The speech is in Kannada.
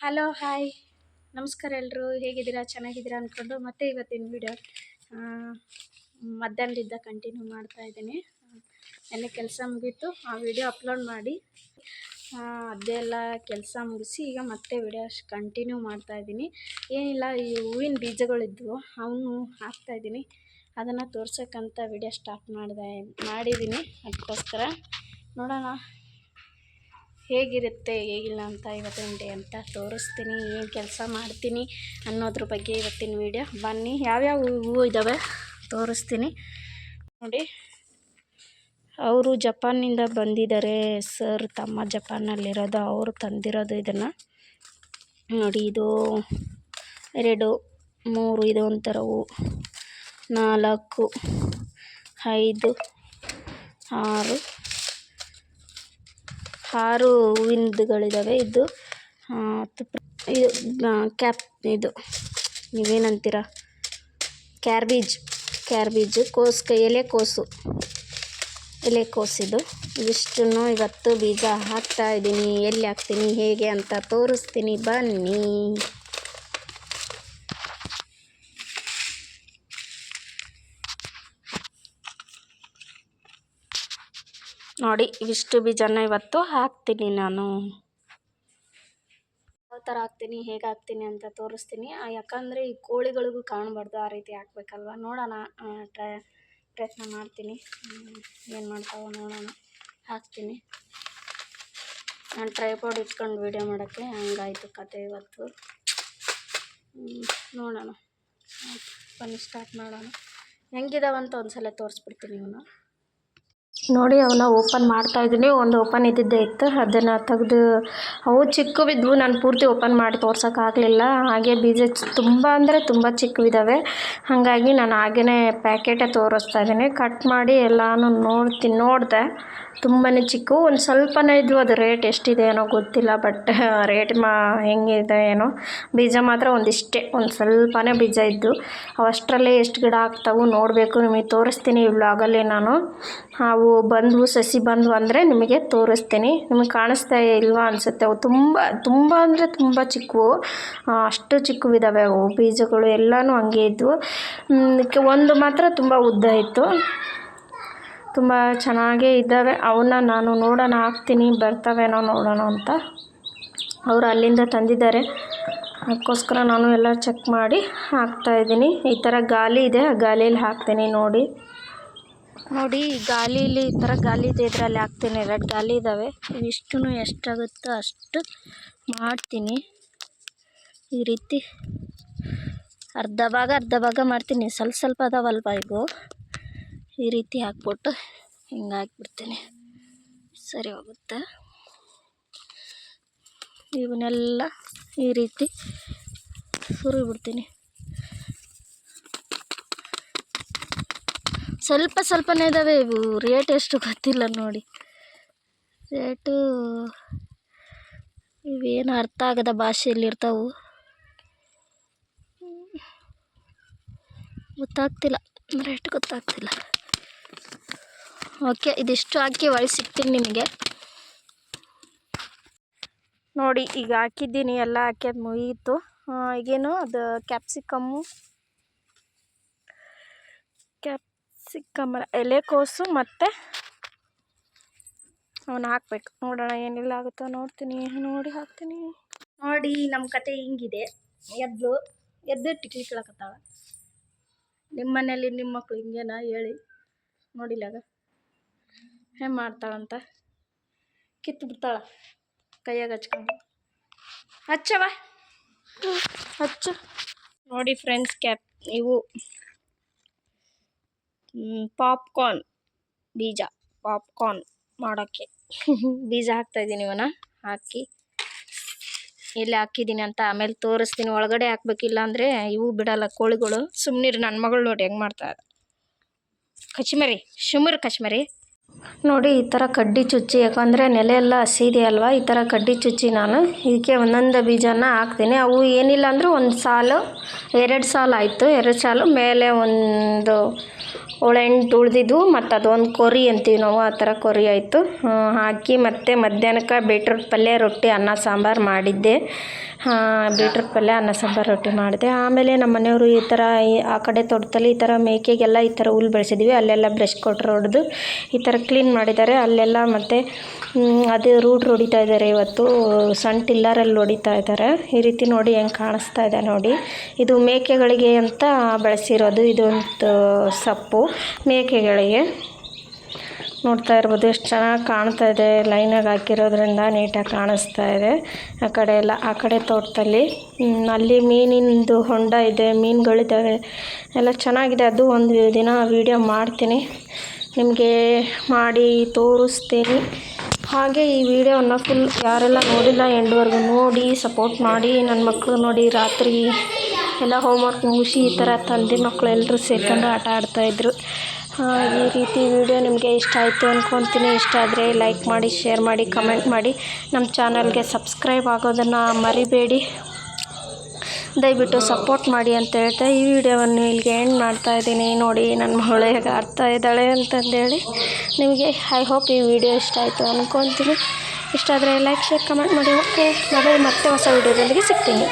Hello, hi. ನಮಸ್ಕಾರ ಎಲ್ಲರೂ ಹೇಗಿದ್ದೀರಾ? ಚೆನ್ನಾಗಿದ್ದೀರಾ ಅಂದ್ಕೊಂಡು ಮತ್ತೆ ಇವತ್ತಿನ ವಿಡಿಯೋ ಮಧ್ಯಾಹ್ನದಿಂದ ಕಂಟಿನ್ಯೂ ಮಾಡ್ತಾ ಇದ್ದೀನಿ. ನೆನ್ನೆ ಕೆಲಸ ಮುಗೀತು. ಆ ವಿಡಿಯೋ ಅಪ್ಲೋಡ್ ಮಾಡಿ ಅದೆಲ್ಲ ಕೆಲಸ ಮುಗಿಸಿ ಈಗ ಮತ್ತೆ ವಿಡಿಯೋ ಕಂಟಿನ್ಯೂ ಮಾಡ್ತಾ ಇದ್ದೀನಿ. ಏನಿಲ್ಲ, ಈ ಹೂವಿನ ಬೀಜಗಳಿದ್ವು. ಅವನು ಹಾಕ್ತಾಯಿದ್ದೀನಿ ಅದನ್ನು ತೋರ್ಸೋಕ್ಕಂತ ವಿಡಿಯೋ ಸ್ಟಾರ್ಟ್ ಮಾಡಿದೆ, ಮಾಡಿದ್ದೀನಿ. ಅದಕ್ಕೋಸ್ಕರ ನೋಡೋಣ. ಹೇಗಿರುತ್ತೆ, ಹೇಗಿಲ್ಲ ಅಂತ ಇವತ್ತಿನ ಡೇ ಅಂತ ತೋರಿಸ್ತೀನಿ, ಏನು ಕೆಲಸ ಮಾಡ್ತೀನಿ ಅನ್ನೋದ್ರ ಬಗ್ಗೆ ಇವತ್ತಿನ ವೀಡಿಯೋ ಬನ್ನಿ, ಯಾವ್ಯಾವ ಹೂವು ಇದ್ದಾವೆ ತೋರಿಸ್ತೀನಿ. ನೋಡಿ, ಅವರು ಜಪಾನಿಂದ ಬಂದಿದ್ದಾರೆ. ಸರ್, ತಮ್ಮ ಜಪಾನಲ್ಲಿರೋದು, ಅವರು ತಂದಿರೋದು ಇದನ್ನು. ನೋಡಿ, ಇದು ಎರಡು, ಮೂರು, ಇದು ಒಂಥರ ಹೂವು ನಾಲ್ಕು, ಐದು, ಆರು. ಆರು ಹೂವಿನದುಗಳಿದ್ದಾವೆ ಇದು ಇದು ಕ್ಯಾಪ್, ಇದು. ನೀವೇನಂತೀರ? ಕ್ಯಾರ್ಬೀಜ್, ಕ್ಯಾರ್ಬೀಜು, ಕೋಸು ಎಲೆಕೋಸು ಎಲೆಕೋಸಿದು ಇವಿಷ್ಟನ್ನು ಇವತ್ತು ಬೀಜ ಹಾಕ್ತಾ ಇದ್ದೀನಿ. ಎಲ್ಲಿ ಹಾಕ್ತೀನಿ, ಹೇಗೆ ಅಂತ ತೋರಿಸ್ತೀನಿ. ಬನ್ನಿ. ನೋಡಿ ಇವಿಷ್ಟು ಬೀಜನ ಇವತ್ತು ಹಾಕ್ತೀನಿ ನಾನು. ಯಾವ ಥರ ಹಾಕ್ತೀನಿ, ಹೇಗೆ ಹಾಕ್ತೀನಿ ಅಂತ ತೋರಿಸ್ತೀನಿ. ಯಾಕಂದರೆ ಈ ಕೋಳಿಗಳಿಗೂ ಕಾಣಬಾರ್ದು, ಆ ರೀತಿ ಹಾಕ್ಬೇಕಲ್ವ? ನೋಡೋಣ ಟ್ರೈ, ಪ್ರಯತ್ನ ಮಾಡ್ತೀನಿ. ಏನು ಮಾಡ್ತಾವೋ ನೋಡೋಣ. ಹಾಕ್ತೀನಿ. ನಾನು ಟ್ರೈಪಾಡ್ ಇಟ್ಕೊಂಡು ವೀಡಿಯೋ ಮಾಡೋಕ್ಕೆ ಹಂಗಾಯಿತು ಕತೆ ಇವತ್ತು. ನೋಡೋಣ. ಬನ್ನಿ ಸ್ಟಾರ್ಟ್ ಮಾಡೋಣ. ಹೆಂಗಿದಾವಂತ ಒಂದು ಸಲ ತೋರಿಸ್ಬಿಡ್ತೀನಿ ಇವನು. ನೋಡಿ ಅವನ್ನ ಓಪನ್ ಮಾಡ್ತಾ ಇದ್ದೀನಿ. ಒಂದು ಓಪನ್ ಇದ್ದಿದ್ದೇ ಇತ್ತು. ಅದನ್ನು ತೆಗೆದು, ಅವು ಚಿಕ್ಕವಿದ್ವು. ನಾನು ಪೂರ್ತಿ ಓಪನ್ ಮಾಡಿ ತೋರ್ಸೋಕ್ಕಾಗಲಿಲ್ಲ ಹಾಗೆ ಬೀಜ ತುಂಬ ಅಂದರೆ ತುಂಬ ಚಿಕ್ಕವಿದ್ದಾವೆ ಹಾಗಾಗಿ ನಾನು ಹಾಗೇ ಪ್ಯಾಕೆಟೇ ತೋರಿಸ್ತಾ ಇದ್ದೀನಿ. ಕಟ್ ಮಾಡಿ ಎಲ್ಲಾನು ನೋಡ್ತೀನಿ ನೋಡಿದೆ. ತುಂಬಾ ಚಿಕ್ಕವು ಒಂದು ಸ್ವಲ್ಪನೇ ಇದ್ವು. ಅದು ರೇಟ್ ಎಷ್ಟಿದೆ ಏನೋ ಗೊತ್ತಿಲ್ಲ. ಬಟ್ ರೇಟ್ ಮಾ ಹೆಂಗಿದೆ ಏನೋ. ಬೀಜ ಮಾತ್ರ ಒಂದಿಷ್ಟೇ. ಒಂದು ಸ್ವಲ್ಪನೇ ಬೀಜ ಇದ್ದು. ಅವಷ್ಟರಲ್ಲೇ ಎಷ್ಟು ಗಿಡ ಆಗ್ತಾವು ನೋಡಬೇಕು. ನಿಮಗೆ ತೋರಿಸ್ತೀನಿ. ಈ ವ್ಲಾಗಲ್ಲಿ ನಾನು. ಅವು ಬಂದವು ಸಸಿ ಬಂದವು ಅಂದರೆ ನಿಮಗೆ ತೋರಿಸ್ತೀನಿ. ನಿಮಗೆ ಕಾಣಿಸ್ತಾ ಇಲ್ವಾ ಅನಿಸುತ್ತೆ. ಅವು ತುಂಬ ತುಂಬ ಅಂದರೆ ತುಂಬ ಚಿಕ್ಕವು ಅಷ್ಟು ಚಿಕ್ಕವಿದ್ದಾವೆ ಅವು. ಬೀಜಗಳು ಎಲ್ಲನೂ ಹಂಗೆ ಹ್ಮ್, ಒಂದು ಮಾತ್ರ ತುಂಬ ಉದ್ದ ಇತ್ತು. ತುಂಬ ಚೆನ್ನಾಗೇ ಇದ್ದಾವೆ. ಅವನ್ನ ನಾನು ನೋಡೋಣ ಹಾಕ್ತೀನಿ. ಬರ್ತಾವೇನೋ ನೋಡೋಣ ಅಂತ. ಅವರು ಅಲ್ಲಿಂದ ತಂದಿದ್ದಾರೆ. ಅದಕ್ಕೋಸ್ಕರ ನಾನು ಎಲ್ಲ ಚೆಕ್ ಮಾಡಿ ಹಾಕ್ತಾಯಿದ್ದೀನಿ ಈ ಥರ ಗಾಲಿ ಇದೆ. ಆ ಗಾಲಿಯಲ್ಲಿ ಹಾಕ್ತೀನಿ ನೋಡಿ. ನೋಡಿ, ಗಾಲೀಲಿ ಈ ಥರ ಇದೆ, ಇದರಲ್ಲಿ ಹಾಕ್ತೀನಿ. ಎರಡು ಗಾಲಿ ಇದ್ದಾವೆ ಇವಿಷ್ಟು ಎಷ್ಟಾಗುತ್ತೋ ಅಷ್ಟು ಮಾಡ್ತೀನಿ. ಈ ರೀತಿ ಅರ್ಧ ಭಾಗ ಅರ್ಧ ಭಾಗ ಮಾಡ್ತೀನಿ. ಸ್ವಲ್ಪ ಸ್ವಲ್ಪ ಅದಾವಲ್ವ ಇವು ಈ ರೀತಿ ಹಾಕ್ಬಿಟ್ಟು ಹಿಂಗೆ ಹಾಕ್ಬಿಡ್ತೀನಿ. ಸರಿ ಹೋಗುತ್ತೆ. ಇವನ್ನೆಲ್ಲ ಈ ರೀತಿ ಸುರಿಬಿಡ್ತೀನಿ. ಸ್ವಲ್ಪ ಸ್ವಲ್ಪನೇ ಇದ್ದಾವೆ ಇವು ರೇಟ್ ಎಷ್ಟು ಗೊತ್ತಿಲ್ಲ ನೋಡಿ. ರೇಟು ಇವೇನು ಅರ್ಥ ಆಗದ ಭಾಷೆಯಲ್ಲಿ ಇರ್ತಾವು. ಗೊತ್ತಾಗ್ತಿಲ್ಲ ರೇಟ್ ಗೊತ್ತಾಗ್ತಿಲ್ಲ. ಓಕೆ ಇದಿಷ್ಟು ಹಾಕಿ ಒಳಗೆ ಸಿಗ್ತೀನಿ ನಿಮಗೆ. ನೋಡಿ ಈಗ ಹಾಕಿದ್ದೀನಿ ಎಲ್ಲ ಹಾಕ್ಯದ ಮುಗೀತು. ಆ, ಈಗೇನು ಅದು ಕ್ಯಾಪ್ಸಿಕಮ್ಮು ಅಲ್ಲ, ಎಲೆಕೋಸು ಮತ್ತು ಅವನ್ನ ಹಾಕ್ಬೇಕು. ನೋಡೋಣ ಏನಿಲ್ಲ ಆಗುತ್ತೋ ನೋಡ್ತೀನಿ. ನೋಡಿ ಹಾಕ್ತೀನಿ. ನೋಡಿ ನಮ್ಮ ಕತೆ ಹಿಂಗಿದೆ. ಎದ್ದು ಎದ್ದು ಟಿಕ್ಲಿ ಕೇಳಕತ್ತಾವ ನಿಮ್ಮ ಮನೇಲಿ ನಿಮ್ಮ ಮಕ್ಕಳು ಹಿಂಗೇನ ಹೇಳಿ. ನೋಡಿಲ್ಲಾಗ ಹೆಂಗೆ ಮಾಡ್ತಾಳಂತ? ಕಿತ್ತು ಬಿಡ್ತಾಳ. ಕೈಯಾಗ ಹಚ್ಕೊಂಡು. ಹಚ್ಚವ. ಹಚ್ಚ. ನೋಡಿ ಫ್ರೆಂಡ್ಸ್ ಕ್ಯಾಪ್ ಇವು. ಪಾಪ್ಕಾರ್ನ್ ಬೀಜ ಪಾಪ್ಕಾರ್ನ್ ಮಾಡೋಕ್ಕೆ. ಬೀಜ ಹಾಕ್ತಾಯಿದ್ದೀನಿ ಇವನ ಹಾಕಿ. ಎಲ್ಲಿ ಹಾಕಿದ್ದೀನಿ ಅಂತ ಆಮೇಲೆ ತೋರಿಸ್ತೀನಿ. ಒಳಗಡೆ ಹಾಕ್ಬೇಕಿಲ್ಲ ಅಂದರೆ ಇವು ಬಿಡಲ್ಲ ಕೋಳಿಗಳು. ಸುಮ್ಮನಿರು ನನ್ನ ಮಗಳು ನೋಡಿ ಹೆಂಗೆ ಮಾಡ್ತಾರೆ ಕಚ್ಮರಿ ಶುಮರ್ ಕಚ್ಮರಿ ನೋಡಿ, ಈ ಥರ ಕಡ್ಡಿ ಚುಚ್ಚಿ, ಯಾಕಂದರೆ ನೆಲೆ ಎಲ್ಲ ಹಸಿ ಅಲ್ವಾ? ಈ ಥರ ಕಡ್ಡಿ ಚುಚ್ಚಿ ನಾನು ಇದಕ್ಕೆ ಒಂದೊಂದು ಬೀಜನ ಹಾಕ್ತೀನಿ. ಅವು ಏನಿಲ್ಲ ಅಂದರೂ ಒಂದು ಸಾಲು, ಎರಡು ಸಾಲು ಆಯಿತು. ಎರಡು ಸಾಲು ಮೇಲೆ ಒಂದು ಏಳೆಂಟು ಉಳಿದಿದ್ವು ಮತ್ತು ಅದೊಂದು ಕೊರಿ ಅಂತೀವಿ ನಾವು, ಆ ಥರ ಕೊರಿ ಆಯಿತು. ಹಾಕಿ ಮತ್ತೆ ಮಧ್ಯಾಹ್ನಕ್ಕೆ ಬೀಟ್ರೂಟ್ ಪಲ್ಯ, ರೊಟ್ಟಿ, ಅನ್ನ, ಸಾಂಬಾರು ಮಾಡಿದ್ದೆ. ಬೀಟ್ರೂಟ್ ಪಲ್ಯ, ಅನ್ನ, ಸಾಂಬಾರು, ರೊಟ್ಟಿ ಮಾಡಿದೆ. ಆಮೇಲೆ ನಮ್ಮ ಮನೆಯವರು ಈ ಥರ ಆ ಕಡೆ ತೋಟದಲ್ಲಿ ಈ ಥರ ಮೇಕೆಗೆಲ್ಲ ಈ ಥರ ಹುಲ್ ಬೆಳೆಸಿದ್ವಿ. ಅಲ್ಲೆಲ್ಲ ಬ್ರಷ್ ಕೊಟ್ಟರು ಹೊಡೆದು ಈ ಥರ ಕ್ಲೀನ್ ಮಾಡಿದ್ದಾರೆ. ಅಲ್ಲೆಲ್ಲ ಮತ್ತು ಅದೇ ರೂಟ್ ಹೊಡಿತಾ ಇದ್ದಾರೆ ಇವತ್ತು. ಸಣ್ಣ ಟಿಲ್ಲರಲ್ಲಿ ಹೊಡಿತಾ ಇದ್ದಾರೆ. ಈ ರೀತಿ ನೋಡಿ ಹೆಂಗೆ ಕಾಣಿಸ್ತಾ ಇದೆ ನೋಡಿ. ಇದು ಮೇಕೆಗಳಿಗೆ ಅಂತ ಬೆಳೆಸಿರೋದು. ಇದೊಂದು ಸೊಪ್ಪು. ಮೇಕೆಗಳಿಗೆ. ನೋಡ್ತಾ ಇರ್ಬೋದು ಎಷ್ಟು ಚೆನ್ನಾಗಿ ಕಾಣ್ತಾ ಇದೆ. ಲೈನಾಗಿ ಹಾಕಿರೋದ್ರಿಂದ ನೀಟಾಗಿ ಕಾಣಿಸ್ತಾ ಇದೆ. ಆ ಕಡೆ ಎಲ್ಲ, ಆ ಕಡೆ ತೋಟದಲ್ಲಿ ಅಲ್ಲಿ ಮೀನಿಂದು ಹೊಂಡ ಇದೆ, ಮೀನುಗಳಿದ್ದಾವೆ. ಎಲ್ಲ ಚೆನ್ನಾಗಿದೆ. ಅದು ಒಂದು ದಿನ ವೀಡಿಯೋ ಮಾಡ್ತೀನಿ. ನಿಮಗೆ ಮಾಡಿ ತೋರಿಸ್ತೀನಿ. ಹಾಗೆ ಈ ವಿಡಿಯೋವನ್ನು ಫುಲ್ ಯಾರೆಲ್ಲ ನೋಡಿಲ್ಲ, ಎಂಡ್ವರೆಗೂ ನೋಡಿ ಸಪೋರ್ಟ್ ಮಾಡಿ. ನನ್ನ ಮಕ್ಕಳು ನೋಡಿ, ರಾತ್ರಿ ಎಲ್ಲ ಹೋಮ್ವರ್ಕ್ ಮುಗಿಸಿ ಈ ಥರ ತಂದೆ ಮಕ್ಕಳು ಎಲ್ಲರೂ ಸೇರ್ಕೊಂಡು ಆಟ ಆಡ್ತಾಯಿದ್ರು ಈ ರೀತಿ ವಿಡಿಯೋ ನಿಮಗೆ ಇಷ್ಟ ಆಯಿತು ಅಂದ್ಕೊತೀನಿ ಇಷ್ಟ ಆದರೆ ಲೈಕ್ ಮಾಡಿ ಶೇರ್ ಮಾಡಿ ಕಮೆಂಟ್ ಮಾಡಿ. ನಮ್ಮ ಚಾನಲ್ಗೆ ಸಬ್ಸ್ಕ್ರೈಬ್ ಆಗೋದನ್ನು ಮರಿಬೇಡಿ. ದಯವಿಟ್ಟು ಸಪೋರ್ಟ್ ಮಾಡಿ ಅಂತ ಹೇಳ್ತಾ ಈ ವಿಡಿಯೋವನ್ನು ಇಲ್ಲಿಗೆ ಎಂಡ್ ಮಾಡ್ತಾ ಇದ್ದೀನಿ. ನೋಡಿ ನನ್ನ ಮಗಳು ಹೇಗೆ ಆಡ್ತಾ ಇದ್ದಾಳೆ ಅಂತಂದೇಳಿ ನಿಮಗೆ ಐ ಹೋಪ್ ಈ ವಿಡಿಯೋ ಇಷ್ಟ ಆಯಿತು ಅಂದ್ಕೊತೀನಿ ಇಷ್ಟ ಆದರೆ ಲೈಕ್ ಶೇರ್ ಕಮೆಂಟ್ ಮಾಡಿ. ಓಕೆ ನಾಳೆ ಮತ್ತೆ ಹೊಸ ವಿಡಿಯೋದೊಂದಿಗೆ ಸಿಗ್ತೀನಿ.